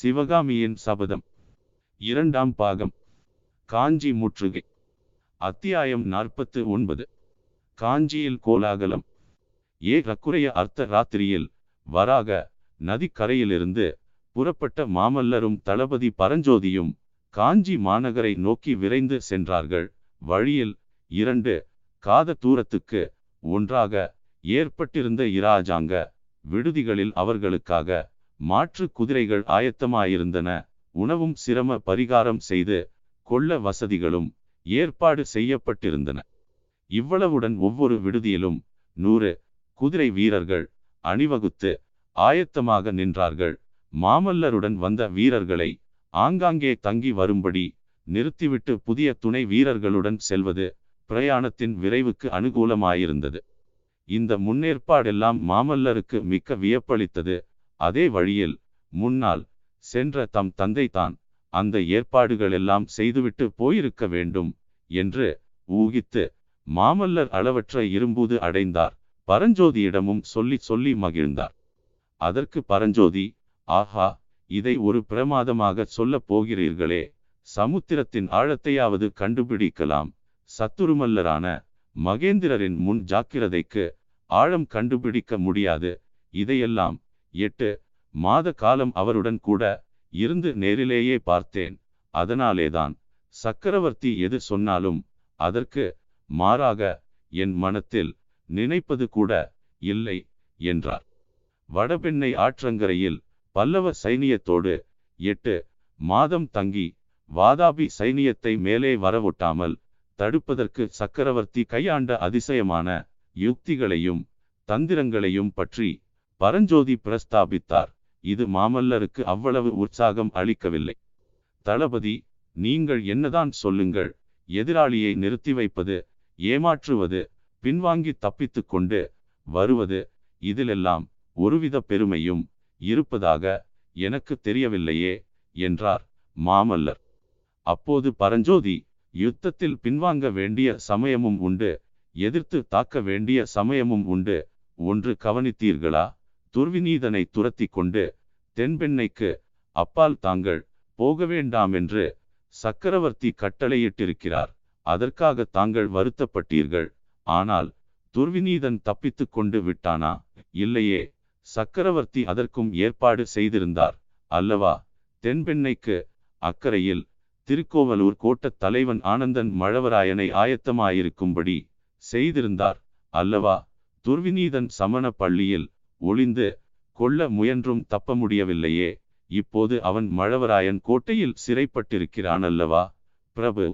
சிவகாமியின் சபதம். இரண்டாம் பாகம். காஞ்சி முற்றுகை. அத்தியாயம் நாற்பத்து ஒன்பது. காஞ்சியில் கோலாகலம். ஏறக்குறைய அர்த்த ராத்திரியில் வராக நதிக்கரையிலிருந்து புறப்பட்ட மாமல்லரும் தளபதி பரஞ்சோதியும் காஞ்சி மாநகரை நோக்கி விரைந்து சென்றார்கள். வழியில் இரண்டு காத தூரத்துக்கு ஒன்றாக ஏற்பட்டிருந்த இராஜாங்க விடுதிகளில் அவர்களுக்காக மாற்று குதிரைகள் ஆயத்தமாயிருந்தன. உணவும் சிரம பரிகாரம் செய்து கொள்ள வசதிகளும் ஏற்பாடு செய்யப்பட்டிருந்தன. இவ்வளவுடன் ஒவ்வொரு விடுதியிலும் நூறு குதிரை வீரர்கள் அணிவகுத்து ஆயத்தமாக நின்றார்கள். மாமல்லருடன் வந்த வீரர்களை ஆங்காங்கே தங்கி வரும்படி நிறுத்திவிட்டு புதிய துணை வீரர்களுடன் செல்வது பிரயாணத்தின் விரைவுக்கு அனுகூலமாயிருந்தது. இந்த முன்னேற்பாடெல்லாம் மாமல்லருக்கு மிக்க வியப்பளித்தது. அதே வழியில் முன்னால் சென்ற தம் தந்தை தான் அந்த ஏற்பாடுகளெல்லாம் செய்துவிட்டு போயிருக்க வேண்டும் என்று ஊகித்து மாமல்லர் அளவற்ற இரும்பூது அடைந்தார். பரஞ்சோதியிடமும் சொல்லி சொல்லி மகிழ்ந்தார். அதற்கு பரஞ்சோதி ஆஹா இதை ஒரு பிரமாதமாக சொல்லப் போகிறீர்களே. சமுத்திரத்தின் ஆழத்தையாவது கண்டுபிடிக்கலாம். சத்துருமல்லரான மகேந்திரரின் முன் ஜாக்கிரதைக்கு ஆழம் கண்டுபிடிக்க முடியாது. இதையெல்லாம் எட்டு மாத காலம் அவருடன் கூட இருந்து நேரிலேயே பார்த்தேன். அதனாலேதான் சக்கரவர்த்தி எது சொன்னாலும் அதற்கு மாறாக என் மனத்தில் நினைப்பது கூட இல்லை என்றார். வடபெண்ணை ஆற்றங்கரையில் பல்லவ சைனியத்தோடு எட்டு மாதம் தங்கி வாதாபி சைனியத்தை மேலே வரவொட்டாமல் தடுப்பதற்கு சக்கரவர்த்தி கையாண்ட அதிசயமான யுக்திகளையும் தந்திரங்களையும் பற்றி பரஞ்சோதி பிரஸ்தாபித்தார் இது மாமல்லருக்கு அவ்வளவு உற்சாகம் அளிக்கவில்லை. தளபதி நீங்கள் என்னதான் சொல்லுங்கள். எதிராளியை நிறுத்தி வைப்பது ஏமாற்றுவது பின்வாங்கி தப்பித்து கொண்டு வருவது இதிலெல்லாம் ஒருவித பெருமையும் இருப்பதாக எனக்கு தெரியவில்லையே என்றார் மாமல்லர். அப்போது பரஞ்சோதி யுத்தத்தில் பின்வாங்க வேண்டிய சமயமும் உண்டு. எதிர்த்து தாக்க வேண்டிய சமயமும் உண்டு. ஒன்று கவனித்தீர்களா? துர்விநீதனை துரத்தி கொண்டு தென்பெண்ணைக்கு அப்பால் தாங்கள் போக வேண்டாமென்று சக்கரவர்த்தி கட்டளையிட்டிருக்கிறார். அதற்காக தாங்கள் வருத்தப்பட்டீர்கள். ஆனால் துர்விநீதன் தப்பித்து கொண்டு விட்டானா? இல்லையே. சக்கரவர்த்தி அதற்கும் ஏற்பாடு செய்திருந்தார். அல்லவா. தென்பெண்ணைக்கு அக்கறையில் திருக்கோவலூர் கோட்டத் தலைவன் ஆனந்தன் மழவராயனை ஆயத்தமாயிருக்கும்படி செய்திருந்தார். அல்லவா. துர்விநீதன் சமண பள்ளியில் ஒளிந்து கொள்ள முயன்றும் தப்ப முடியவில்லையே இப்போது அவன் மழவராயன் கோட்டையில் சிறைப்பட்டிருக்கிறான் அல்லவா பிரபு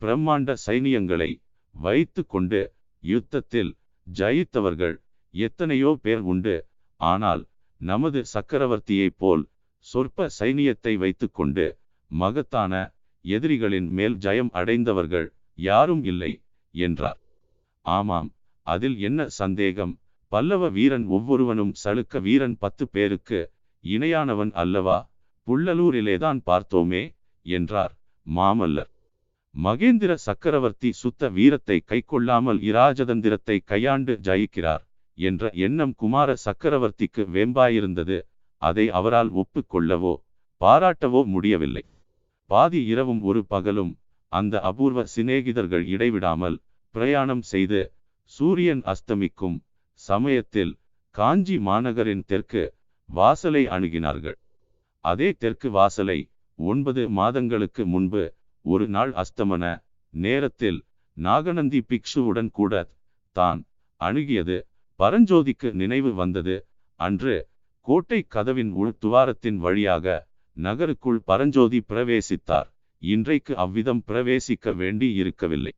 பிரம்மாண்ட சைனியங்களை வைத்து கொண்டு யுத்தத்தில் ஜயித்தவர்கள் எத்தனையோ பேர் உண்டு. ஆனால் நமது சக்கரவர்த்தியைப் போல் சொற்ப சைனியத்தை வைத்துக்கொண்டு மகத்தான எதிரிகளின் மேல் ஜயம் அடைந்தவர்கள் யாரும் இல்லை என்றார். ஆமாம் அதில் என்ன சந்தேகம்? பல்லவ வீரன் ஒவ்வொருவனும் சளுக்க வீரன் பத்து பேருக்கு இணையானவன் அல்லவா? புள்ளலூரிலேதான் பார்த்தோமே என்றார் மாமல்லர். மகேந்திர சக்கரவர்த்தி சுத்த வீரத்தை கைக்கொள்ளாமல் இராஜதந்திரத்தை கையாண்டு ஜயிக்கிறார் என்ற எண்ணம் குமார சக்கரவர்த்திக்கு வேம்பாயிருந்தது. அதை அவரால் ஒப்புக்கொள்ளவோ பாராட்டவோ முடியவில்லை. பாதி இரவும் ஒரு பகலும் அந்த அபூர்வ சிநேகிதர்கள் இடைவிடாமல் பிரயாணம் செய்து சூரியன் அஸ்தமிக்கும் சமயத்தில் காஞ்சி மாநகரின் தெற்கு வாசலை அணுகினார்கள். அதே தெற்கு வாசலை ஒன்பது மாதங்களுக்கு முன்பு ஒரு நாள் அஸ்தமன நேரத்தில் நாகநந்தி பிக்ஷுவுடன் கூட தான் அணுகியது. பரஞ்சோதிக்கு நினைவு வந்தது. அன்று கோட்டை கதவின் உள் துவாரத்தின் வழியாக நகருக்குள் பரஞ்சோதி பிரவேசித்தார். இன்றைக்கு அவ்விதம் பிரவேசிக்க வேண்டி இருக்கவில்லை.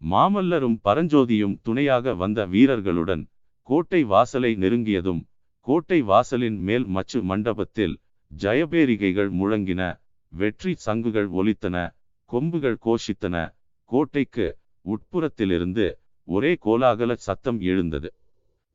மாமல்லரும் பரஞ்சோதியும் துணையாக வந்த வீரர்களுடன் கோட்டை வாசலை நெருங்கியதும் கோட்டை வாசலின் மேல் மச்சு மண்டபத்தில் ஜயபேரிகைகள் முழங்கின வெற்றி சங்குகள் ஒலித்தன கொம்புகள் கோஷித்தன. கோட்டைக்கு உட்புறத்திலிருந்து ஒரே கோலாகல சத்தம் எழுந்தது.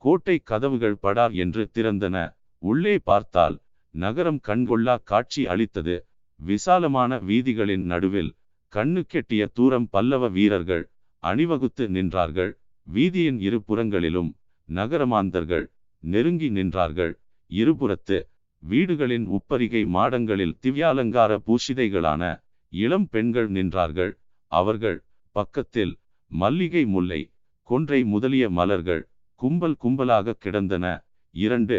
கோட்டை கதவுகள் படார் என்று திறந்தன. உள்ளே பார்த்தால் நகரம் கண்கொள்ளா காட்சி அளித்தது. விசாலமான வீதிகளின் நடுவில் கண்ணுக்கெட்டிய தூரம் பல்லவ வீரர்கள் அணிவகுத்து நின்றார்கள். வீதியின் இரு புறங்களிலும் நகரமாந்தர்கள் நெருங்கி நின்றார்கள். இருபுறத்து வீடுகளின் உப்பரிகை மாடங்களில் திவ்யாலங்கார பூஷிதைகளான இளம் பெண்கள் நின்றார்கள். அவர்கள் பக்கத்தில் மல்லிகை முல்லை கொன்றை முதலிய மலர்கள் கும்பல் கும்பலாக கிடந்தன. இரண்டு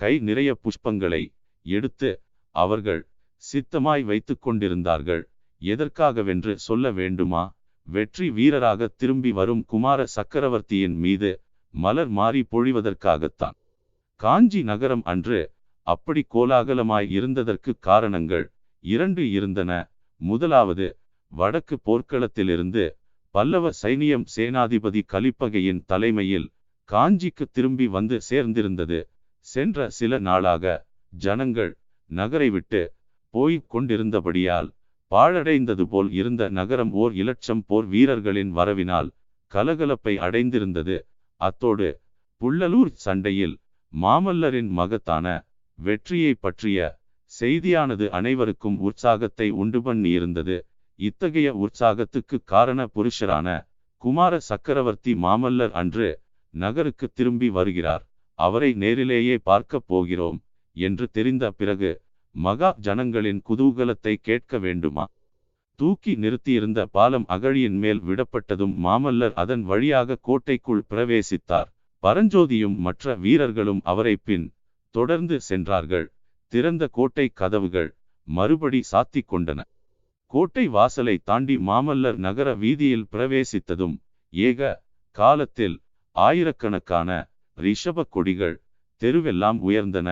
கை நிறைய புஷ்பங்களை எடுத்து அவர்கள் சித்தமாய் வைத்து கொண்டிருந்தார்கள். எதற்காகவென்று சொல்ல வேண்டுமா? வெற்றி வீரராக திரும்பி வரும் குமார சக்கரவர்த்தியின் மீது மலர் மாறி பொழிவதற்காகத்தான். காஞ்சி நகரம் அன்று அப்படி கோலாகலமாய் இருந்ததற்கு காரணங்கள் இரண்டு இருந்தன. முதலாவது வடக்கு போர்க்களத்திலிருந்து பல்லவ சைனியம் சேனாதிபதி கலிப்பகையின் தலைமையில் காஞ்சிக்கு திரும்பி வந்து சேர்ந்திருந்தது. சென்ற சில நாளாக ஜனங்கள் நகரை விட்டு போய்க் கொண்டிருந்தபடியால் பாழடைந்தது போல் இருந்த நகரம் ஓர் இலட்சம் போர் வீரர்களின் வரவினால் கலகலப்பை அடைந்திருந்தது. அத்தோடு புள்ளலூர் சண்டையில் மாமல்லரின் மகத்தான வெற்றியை பற்றிய செய்தியானது அனைவருக்கும் உற்சாகத்தை உண்டு பண்ணியிருந்தது இத்தகைய உற்சாகத்துக்கு காரண புருஷரான குமார சக்கரவர்த்தி மாமல்லர் அன்று நகருக்கு திரும்பி வருகிறார். அவரை நேரிலேயே பார்க்கப் போகிறோம் என்று தெரிந்த பிறகு மகா ஜனங்களின் குதூகலத்தை கேட்க வேண்டுமா? தூக்கி நிறுத்தியிருந்த பாலம் அகழியின் மேல் விடப்பட்டதும் மாமல்லர் அதன் வழியாக கோட்டைக்குள் பிரவேசித்தார். பரஞ்சோதியும் மற்ற வீரர்களும் அவரை பின் தொடர்ந்து சென்றார்கள். திறந்த கோட்டை கதவுகள் மறுபடி சாத்திக் கொண்டன. கோட்டை வாசலை தாண்டி மாமல்லர் நகர வீதியில் பிரவேசித்ததும் ஏக காலத்தில் ஆயிரக்கணக்கான ரிஷப கொடிகள் தெருவெல்லாம் உயர்ந்தன.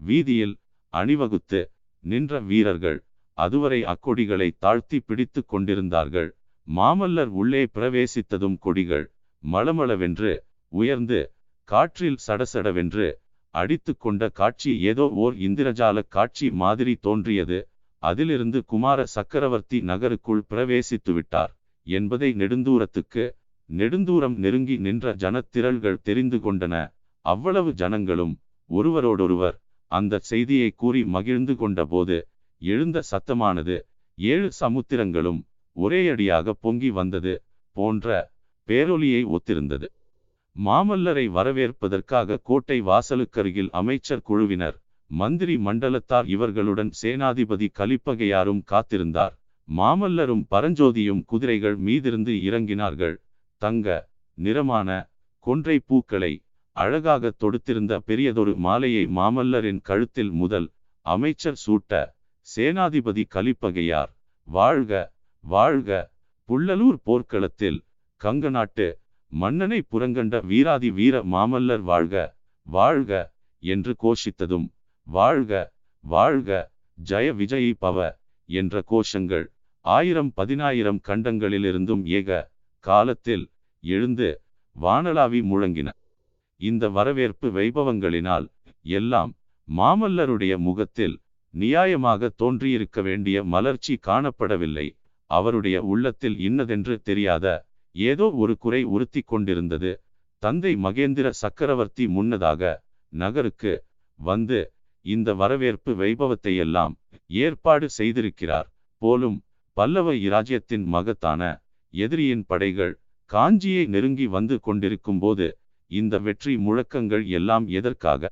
வீதியில் அணிவகுத்து நின்ற வீரர்கள் அதுவரை அக்கொடிகளை தாழ்த்தி பிடித்து கொண்டிருந்தார்கள். மாமல்லர் உள்ளே பிரவேசித்ததும் கொடிகள் மளமளவென்று உயர்ந்து காற்றில் சடசடவென்று அடித்து கொண்ட காட்சி ஏதோ ஓர் இந்திரஜால காட்சி மாதிரி தோன்றியது. அதிலிருந்து குமார சக்கரவர்த்தி நகருக்குள் பிரவேசித்து விட்டார். என்பதை நெடுந்தூரத்துக்கு நெடுந்தூரம் நெருங்கி நின்ற ஜனத்திரள்கள் தெரிந்து கொண்டன. அவ்வளவு ஜனங்களும் ஒருவரோடொருவர் அந்த செய்தியை கூறி மகிழ்ந்து கொண்டபோது எழுந்த சத்தமானது ஏழு சமுத்திரங்களும் ஒரேயடியாக பொங்கி வந்தது போன்ற பேரொலியை ஒத்திருந்தது. மாமல்லரை வரவேற்பதற்காக கோட்டை வாசலுக்கருகில் அமைச்சர் குழுவினர் மந்திரி மண்டலத்தார் இவர்களுடன் சேனாதிபதி கலிப்பகையாரும் காத்திருந்தார். மாமல்லரும் பரஞ்சோதியும் குதிரைகள் மீதிருந்து இறங்கினார்கள். தங்க நிறமான கொன்றை பூக்களை அழகாக தொடுத்திருந்த பெரியதொரு மாலையை மாமல்லரின் கழுத்தில் முதல் அமைச்சர் சூட்ட சேனாதிபதி கலிப்பகையார் வாழ்க வாழ்க! புள்ளலூர் போர்க்களத்தில் கங்க நாட்டு மன்னனை புறங்கண்ட வீராதி வீர மாமல்லர் வாழ்க வாழ்க! என்று கோஷித்ததும் வாழ்க வாழ்க! ஜய விஜயி பவ! என்ற கோஷங்கள் ஆயிரம் பதினாயிரம் கண்டங்களிலிருந்தும் ஏக காலத்தில் எழுந்து வானலாவி முழங்கின. இந்த வரவேற்பு வைபவங்களினால் எல்லாம் மாமல்லருடைய முகத்தில் நியாயமாக தோன்றியிருக்க வேண்டிய மலர்ச்சி காணப்படவில்லை. அவருடைய உள்ளத்தில் இன்னதென்று தெரியாத ஏதோ ஒரு குறை உறுத்தி கொண்டிருந்தது. தந்தை மகேந்திர சக்கரவர்த்தி முன்னதாக நகருக்கு வந்து இந்த வரவேற்பு வைபவத்தையெல்லாம் ஏற்பாடு செய்திருக்கிறார். போலும் பல்லவ இராஜ்யத்தின் மகத்தான எதிரியின் படைகள் காஞ்சியை நெருங்கி வந்து கொண்டிருக்கும் போது இந்த வெற்றி முழக்கங்கள் எல்லாம் எதற்காக?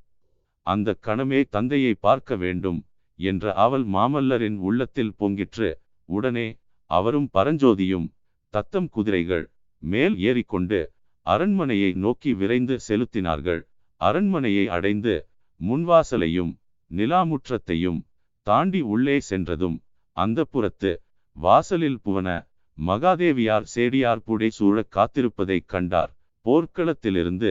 அந்த கணமே தந்தையை பார்க்க வேண்டும். என்ற ஆவல் மாமல்லரின் உள்ளத்தில் பொங்கிற்று. உடனே அவரும் பரஞ்சோதியும் தத்தம் குதிரைகள் மேல் ஏறிக்கொண்டு அரண்மனையை நோக்கி விரைந்து செலுத்தினார்கள். அரண்மனையை அடைந்து முன்வாசலையும் நிலாமுற்றத்தையும் தாண்டி உள்ளே சென்றதும் அந்த புறத்து வாசலில் புவன மகாதேவியார் சேடியார் புடை சூழக் காத்திருப்பதைக் கண்டார். போர்க்களத்திலிருந்து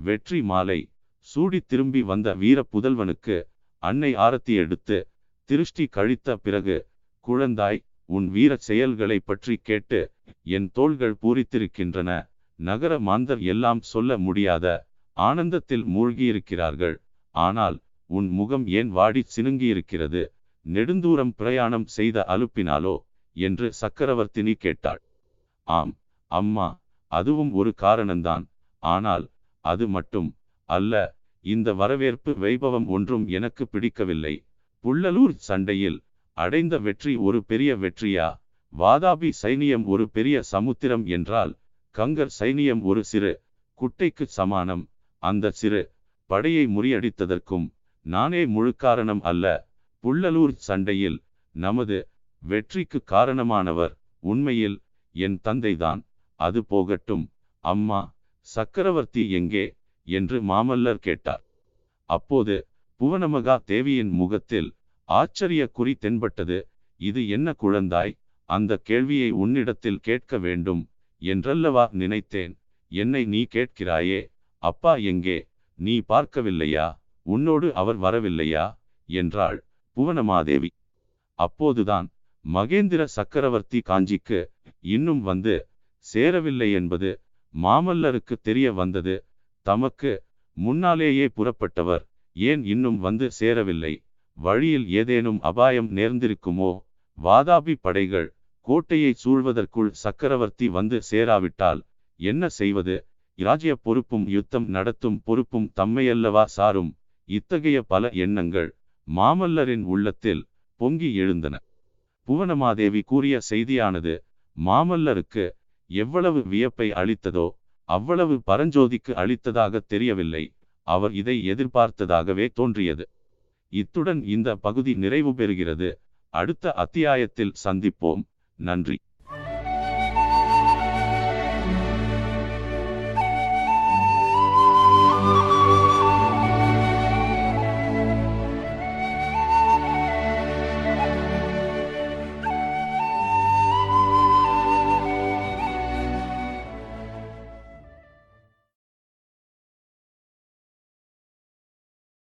வெற்றி மாலை சூடி திரும்பி வந்த வீர புதல்வனுக்கு அன்னை ஆரத்தி எடுத்து திருஷ்டி கழித்த பிறகு குழந்தாய் உன் வீர செயல்களை பற்றி கேட்டு என் தோள்கள் பூரித்திருக்கின்றன. நகர மாந்தர் எல்லாம் சொல்ல முடியாத ஆனந்தத்தில் மூழ்கியிருக்கிறார்கள். ஆனால் உன் முகம் ஏன் வாடி சினுங்கியிருக்கிறது? நெடுந்தூரம் பிரயாணம் செய்த அலுப்பினாலோ? என்று சக்கரவர்த்தினி கேட்டாள். ஆம் அம்மா அதுவும் ஒரு காரணம்தான். ஆனால் அது மட்டும் அல்ல. இந்த வரவேற்பு வைபவம் ஒன்றும் எனக்கு பிடிக்கவில்லை. புள்ளலூர் சண்டையில் அடைந்த வெற்றி ஒரு பெரிய வெற்றியா? வாதாபி சைனியம் ஒரு பெரிய சமுத்திரம் என்றால் கங்கர் சைனியம் ஒரு சிறு குட்டைக்கு சமானம். அந்த சிறு படையை முறியடித்ததற்கும் நானே முழு காரணம் அல்ல. புள்ளலூர் சண்டையில் நமது வெற்றிக்கு காரணமானவர் உண்மையில் என் தந்தைதான். அது போகட்டும். அம்மா சக்கரவர்த்தி எங்கே? என்று மாமல்லர் கேட்டார். அப்போது புவனமகா தேவியின் முகத்தில் ஆச்சரிய குறி தென்பட்டது. இது என்ன குழந்தாய்? அந்த கேள்வியை உன்னிடத்தில் கேட்க வேண்டும் என்றல்லவா நினைத்தேன். என்னை நீ கேட்கிறாயே? அப்பா எங்கே? நீ பார்க்கவில்லையா? உன்னோடு அவர் வரவில்லையா? என்றாள் புவனமாதேவி. அப்போதுதான் மகேந்திர சக்கரவர்த்தி காஞ்சிக்கு இன்னும் வந்து சேரவில்லை என்பது மாமல்லருக்கு தெரிய வந்தது. தமக்கு முன்னாலேயே புறப்பட்டவர் ஏன் இன்னும் வந்து சேரவில்லை? வழியில் ஏதேனும் அபாயம் நேர்ந்திருக்குமோ? வாதாபி படைகள் கோட்டையை சூழ்வதற்குள் சக்கரவர்த்தி வந்து சேராவிட்டால் என்ன செய்வது? இராஜ்ய பொறுப்பும் யுத்தம் நடத்தும் பொறுப்பும் தம்மையல்லவா சாரும்? இத்தகைய பல எண்ணங்கள் மாமல்லரின் உள்ளத்தில் பொங்கி எழுந்தன. புவனமாதேவி கூறிய செய்தியானது மாமல்லருக்கு எவ்வளவு வியப்பை அளித்ததோ அவ்வளவு பரஞ்சோதிக்கு அளித்ததாக தெரியவில்லை. அவர் இதை எதிர்பார்த்ததாகவே தோன்றியது. இத்துடன் இந்த பகுதி நிறைவு பெறுகிறது அடுத்த அத்தியாயத்தில் சந்திப்போம். நன்றி.